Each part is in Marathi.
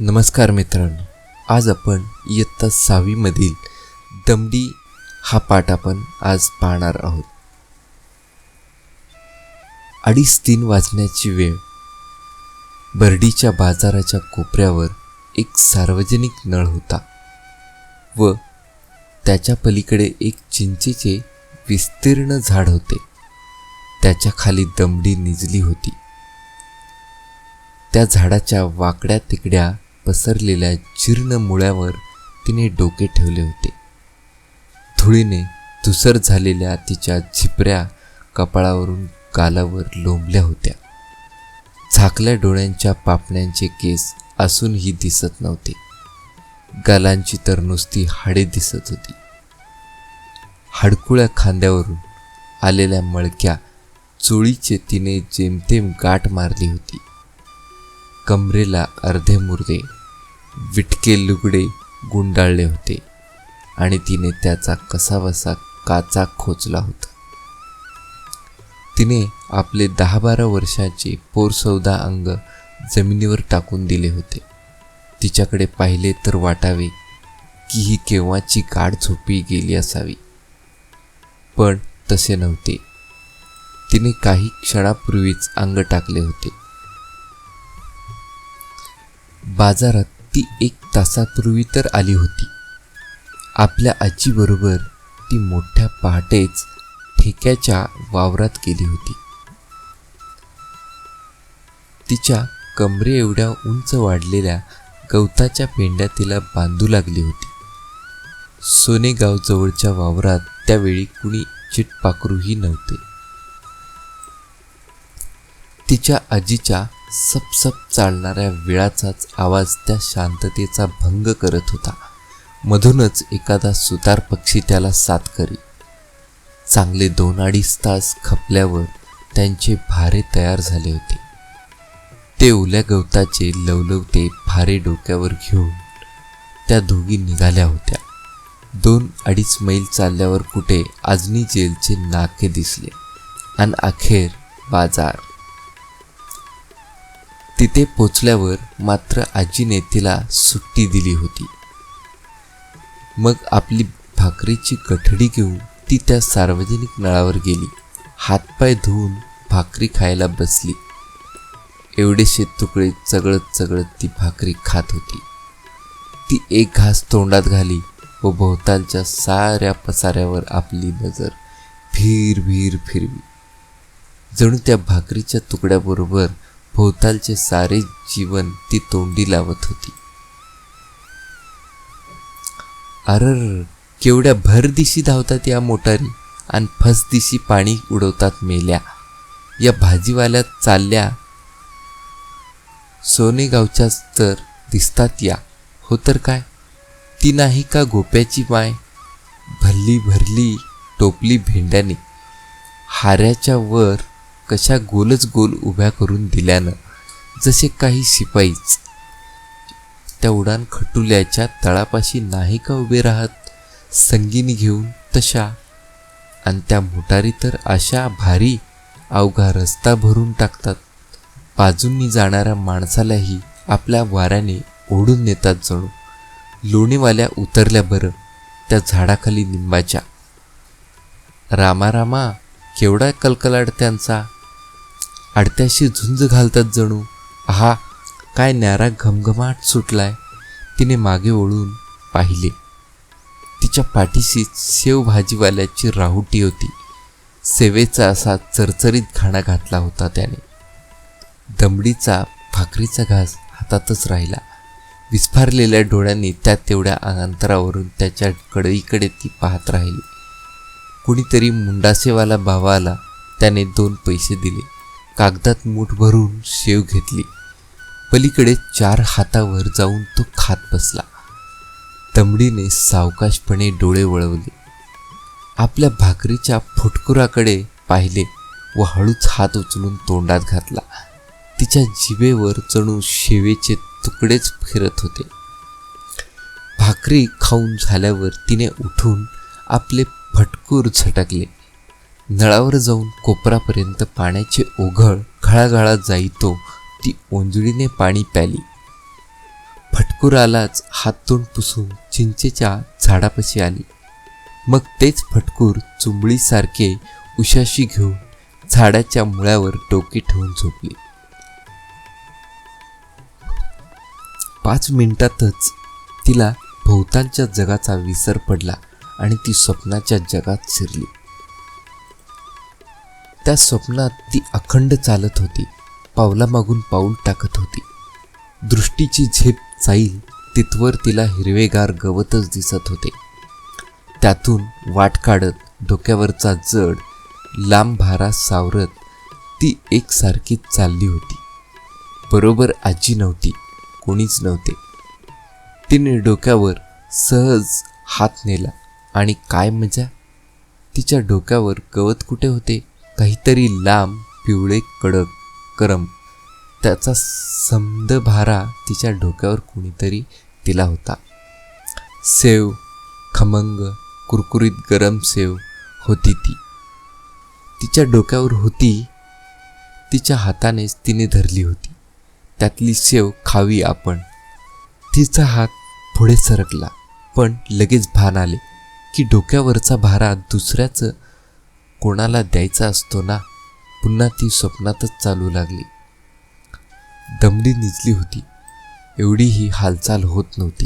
नमस्कार मित्रांनो आज आपण इयत्ता सहावीमधील दमडी हा पाठ आपण आज पाहणार आहोत. अडीच तीन वाजण्याची वेळ. बर्डीच्या बाजाराच्या कोपऱ्यावर एक सार्वजनिक नळ होता व त्याच्या पलीकडे एक चिंचेचे विस्तीर्ण झाड होते. त्याच्याखाली दमडी निजली होती. त्या झाडाच्या वाकड्या तिकड्या पसरलेल्या जीर्ण मुळ्यावर तिने डोके ठेवले होते. धुळीने धुसर झालेल्या तिच्या झिपऱ्या कपाळावरून गालावर लोंबल्या होत्या. झाकल्या डोळ्यांच्या पापण्यांचे केस असूनही दिसत नव्हते. गालांची तर नुसती हाडे दिसत होती. हाडकुळ्या खांद्यावरून आलेल्या मळक्या चोळीचे तिने जेमतेम गाठ मारली होती. कमरेला अर्धे मुर्दे विटके लुगडे गुंडाळले होते आणि तिने त्याचा कसाबसा काचा खोचला होता. तिने आपले दहा बारा वर्षाचे पोरसौदा अंग जमिनीवर टाकून दिले होते. तिच्याकडे पाहिले तर वाटावे की ही केव्हाची गाढ झोपी गेली असावी. पण तसे नव्हते. तिने काही क्षणापूर्वीच अंग टाकले होते. बाजारात ती एक तासापूर्वी तर आली होती. आपल्या आजीबरोबर ती मोठ्या पहाटेच ठेक्याच्या वावरात गेली होती. तिच्या कमरे एवढ्या उंच वाढलेल्या गवताच्या पेंड्या तिला बांधू लागली होती. सोनेगाव जवळच्या वावरात त्यावेळी कुणी चिटपाखरूही नव्हते. तिच्या आजीच्या सपसप चालणाऱ्या विळाचाच आवाज त्या शांततेचा भंग करत होता. मधूनच एखादा सुतार पक्षी त्याला साथ करी चांगले दोन अडीच तास खपल्यावर त्यांचे भारे तयार झाले होते. ते ओल्या गवताचे लवलवते भारे डोक्यावर घेऊन त्या दोघी निघाल्या होत्या. दोन अडीच मैल चालल्यावर कुठे आजनी जेलचे नाके दिसले. आणि अखेर बाजार. तिथे पोचल्यावर मात्र आजीने तिला सुट्टी दिली होती. मग आपली भाकरीची कठडी घेऊन ती त्या सार्वजनिक नळावर गेली. हातपाय धुवून भाकरी खायला बसली. एवढेशे तुकडे चगळत चगळत ती भाकरी खात होती. ती एक घास तोंडात घाली व भोवतालच्या साऱ्या पसाऱ्यावर आपली नजर भीर भीर फिरवी. जणू त्या भाकरीच्या तुकड्याबरोबर भोवतालचे सारे जीवन ती तोंडी लावत होती. अरर केवढ्या भरदिशी धावतात या मोटारी आणि फसदिशी पाणी उडवतात मेल्या. या भाजीवाल्या चालल्या सोनेगावच्याच तर दिसतात या. हो तर काय? ती नाही का गोप्याची माय? भरली भरली टोपली भेंड्याने. हाऱ्याच्या वर कशा गोलच गोल उभ्या करून दिल्यानं जसे काही शिपाईच. त्या उडान खटुल्याच्या तळापाशी नाही का उभे राहत? संगीनी घेऊन तशा. आणि त्या मोटारी तर अशा भारी अवघा रस्ता भरून टाकतात. बाजूंनी जाणाऱ्या माणसालाही आपल्या वाऱ्याने ओढून नेतात जणू. लोणीवाल्या उतरल्या बरं त्या झाडाखाली निंबाच्या. रामा रामा केवढा कलकलाट त्यांचा? आडत्याशी झुंज घालतात जणू. आहा काय न्यारा घमघमाट सुटलाय. तिने मागे ओळून पाहिले. तिच्या पाठीशीच शेवभाजीवाल्याची राहुटी होती. सेवेचा असा चरचरीत घाणा घातला होता त्याने. दमडीचा भाकरीचा घास हातातच राहिला. विस्फारलेल्या डोळ्यांनी त्या तेवढ्या अंतरावरून त्याच्या कडईकडे ती पाहत राहिली. कुणीतरी मुंडासेवाला भावाला त्याने दोन पैसे दिले. कागदात मूठ भरून शेव घेतली. पलीकडे चार हातावर जाऊन तो खात बसला. तंबडीने सावकाशपणे डोळे वळवले. आपल्या भाकरीच्या फुटकुराकडे पाहिले व हळूच हात उचलून तोंडात घातला. तिच्या जिभेवर चणू शेवेचे तुकडेच फिरत होते. भाकरी खाऊन झाल्यावर तिने उठून आपले फटकूर झटकले. नळावर जाऊन कोपरापर्यंत पाण्याचे ओघळ घळाघळा जाईतो ती ओंजळीने पाणी प्याली. फटकुरालाच हात तोंड पुसून चिंचेच्या झाडापाशी आली. मग तेच फटकूर चुंबळीसारखे उशाशी घेऊन झाडाच्या मुळ्यावर डोके ठेवून झोपली. पाच मिनिटातच तिला भोवतालच्या जगाचा विसर पडला आणि ती स्वप्नाच्या जगात शिरली. त्या स्वप्नात ती अखंड चालत होती. पावलामागून पाऊल टाकत होती. दृष्टीची झेप जाईल तिथवर तिला हिरवेगार गवतच दिसत होते. त्यातून वाट काढत डोक्यावरचा जड लांब भारा सावरत ती एकसारखीच चालली होती. बरोबर आजी नव्हती कोणीच नव्हते. तिने डोक्यावर सहज हात नेला. आणि काय मजा? तिच्या डोक्यावर गवत कुठे होते? काहीतरी लांब पिवळे कडक करम. त्याचा समद भारा तिच्या डोक्यावर कुणीतरी दिला होता. सेव खमंग कुरकुरीत गरम सेव होती ती. तिच्या डोक्यावर होती तिच्या हातानेच तिने धरली होती. त्यातली सेव खावी आपण. तिचा हात पुढे सरकला पण लगेच भान आले की डोक्यावरचा भारा दुसऱ्याचं कोणाला द्यायचा असतो ना पुन्हा ती स्वप्नातच चालू लागली. दमडी निजली होती. एवढी ही हालचाल होत नव्हती.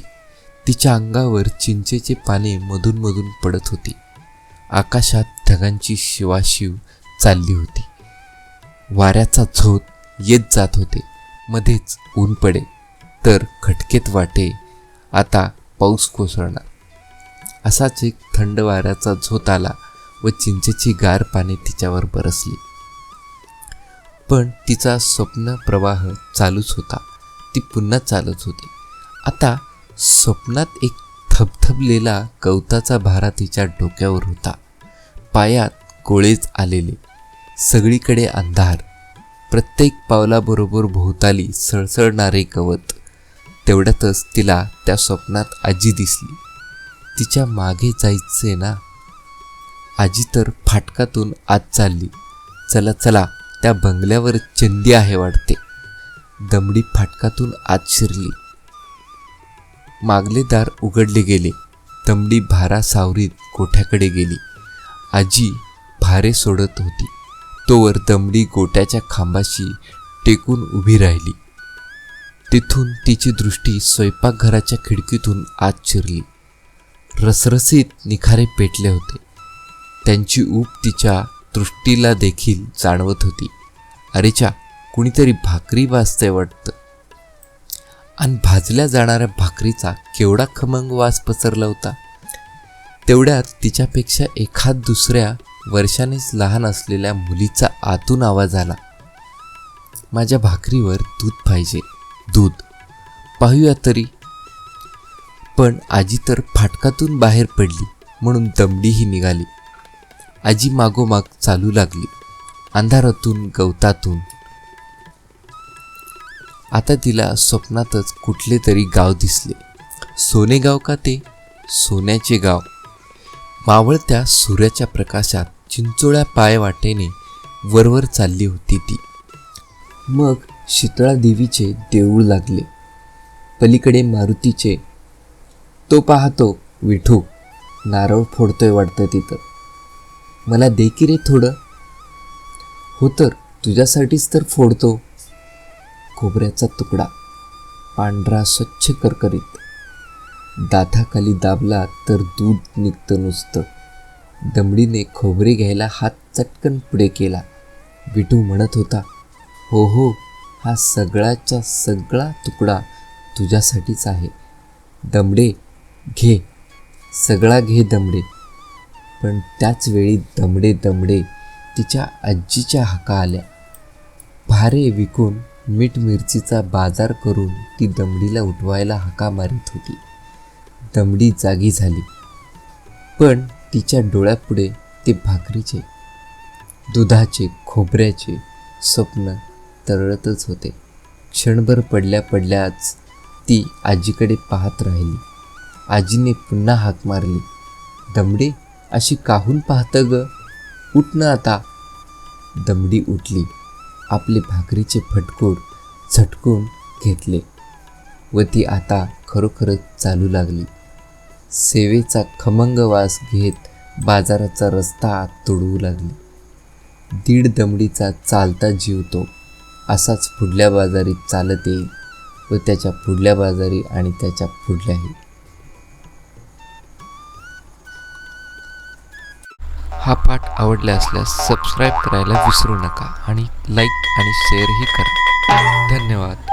तिच्या अंगावर चिंचेचे पाने मधून मधून पडत होती. आकाशात ढगांची शिवाशिव चालली होती. वाऱ्याचा झोत येत जात होते. मध्येच ऊन पडे. तर खटकेत वाटे. आता पाऊस कोसळणार. असाच एक थंड वाऱ्याचा झोत आला. व चिंचेची गार पाने तिच्यावर बरसली. पण तिचा स्वप्न प्रवाह चालूच होता. ती पुन्हा चालत होती. आता स्वप्नात एक थबथबलेला गवताचा भारा तिच्या डोक्यावर होता. पायात कोळेच आलेले. सगळीकडे अंधार. प्रत्येक पावलाबरोबर भोवताली सळसळणारे गवत तेवढ्यातच तिला त्या स्वप्नात आजी दिसली. तिच्यामागे जायचे ना आजी तर फाटकातून आत चालली. चला चला त्या बंगल्यावर चंदी आहे वाटते. दमडी फाटकातून आत शिरली. मागले दार उघडले गेले. दमडी भारा सावरीत गोठ्याकडे गेली. आजी भारे सोडत होती. तोवर दमडी गोट्याच्या खांबाशी टेकून उभी राहिली. तिथून तिची दृष्टी स्वयंपाकघराच्या खिडकीतून आत शिरली. रसरसीत निखारे पेटले होते. त्यांची ऊब तिच्या दृष्टीला देखील जाणवत होती. अरेच्या कुणीतरी भाकरी वाजते वाटतं. आणि भाजल्या जाणाऱ्या भाकरीचा केवढा खमंग वास पसरला होता. तेवढ्यात तिच्यापेक्षा एखाद दुसऱ्या वर्षानेच लहान असलेल्या मुलीचा आतून आवाज आला. माझ्या भाकरीवर दूध पाहिजे. दूध. पाहूया तरी. पण आजी तर फाटकातून बाहेर पडली म्हणून दमडीही निघाली. आजी मागोमाग चालू लागली. अंधारातून गवतातून. आता तिला स्वप्नातच कुठले तरी गाव दिसले. सोनेगाव का ते? सोन्याचे गाव. मावळत्या सूर्याच्या प्रकाशात चिंचोळ्या पाय वाटेने वरवर चालली होती ती. मग शीतळा देवीचे देऊळ लागले. पलीकडे मारुतीचे तो पाहतो विठू नारळ फोडतोय वाटतं तिथं. मला दे की रे थोडं. हो तर तुझ्यासाठीच तर फोडतो. खोबऱ्याचा तुकडा पांढरा स्वच्छ करकरीत. दाथाखाली दाबला तर दूध निघतं नुसतं. दमडीने खोबरे घ्यायला हात चटकन पुढे केला. विठू म्हणत होता हो हो हा सगळ्याचा सगळा तुकडा तुझ्यासाठीच आहे. दमडे घे. सगळा घे दमडे. पण त्याचवेळी दमडे दमडे तिच्या आजीच्या हाका आल्या. भारे विकून मीठ मिरचीचा बाजार करून ती दमडीला उठवायला हाका मारित होती. दमडी जागी झाली. पण तिच्या डोळ्यापुढे ते भाकरीचे दुधाचे खोबऱ्याचे स्वप्न तरळतच होते. क्षणभर पडल्या पडल्याच ती आजीकडे पाहत राहिली. आजीने पुन्हा हाक मारली. दमडी अशी काहून पाहतं ग? उठणं आता. दमडी उठली. आपले भाकरीचे फटकोड झटकून घेतले. व ती आता खरोखरच चालू लागली. सेवेचा खमंग वास घेत बाजाराचा रस्ता आत तुडवू लागली. दीड दमडीचा चालता जीवतो. असाच पुढल्या बाजारी चालत येईल व त्याच्या पुढल्या बाजारी आणि त्याच्या पुढल्याही. हा पाठ आवडला असल्यास सबस्क्राईब करायला विसरू नका आणि लाईक आणि शेअरही करा. धन्यवाद.